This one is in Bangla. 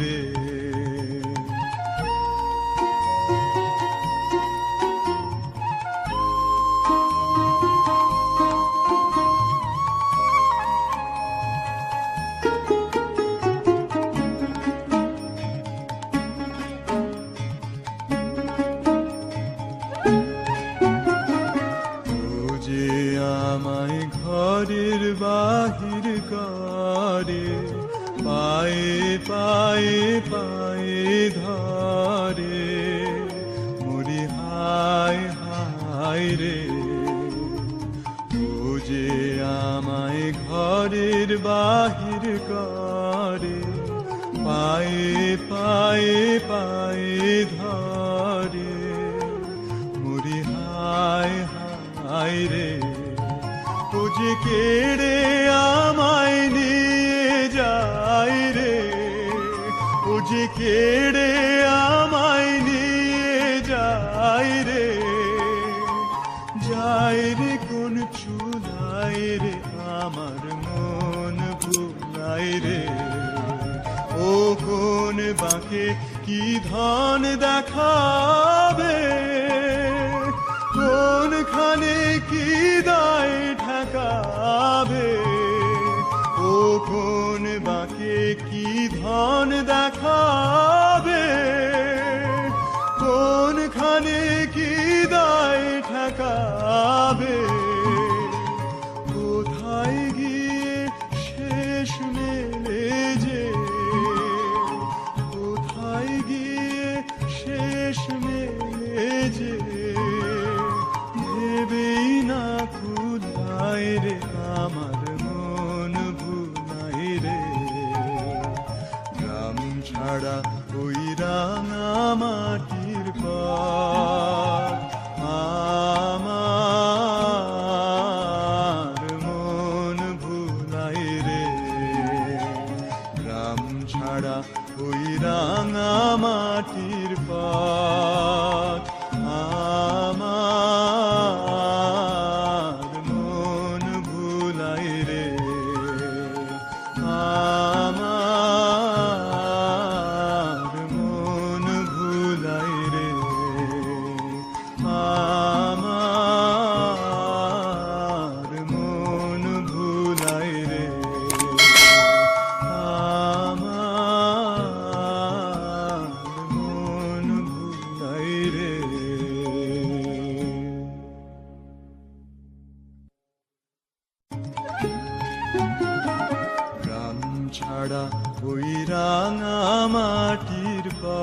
রে। আমায় ঘরের বাহির করে পায়ে পায়ে পায়ে ধরে, মরি হায় হায় রে। যে আমায় ঘরের বাহির করে, পায়ে পায়ে পায়ে ধরে মুড়ি হায় হায় রে। যে কেড়ে যে কেড়ে আমায় নিয়ে যাই রে যাই রে কোন চুলাই রে, আমার মন ভুলাই রে। ও কোন বাঁকে কি ধন দেখাবে? বাঁকে কি ধন দেখাবে ছাড়া ওই রাঙা মাটির পথ আমার মন ভুলাই রে। রাম ছাড়া ওই রাঙা মাটির পথ ছাড়া ওই রাঙা মাটির পা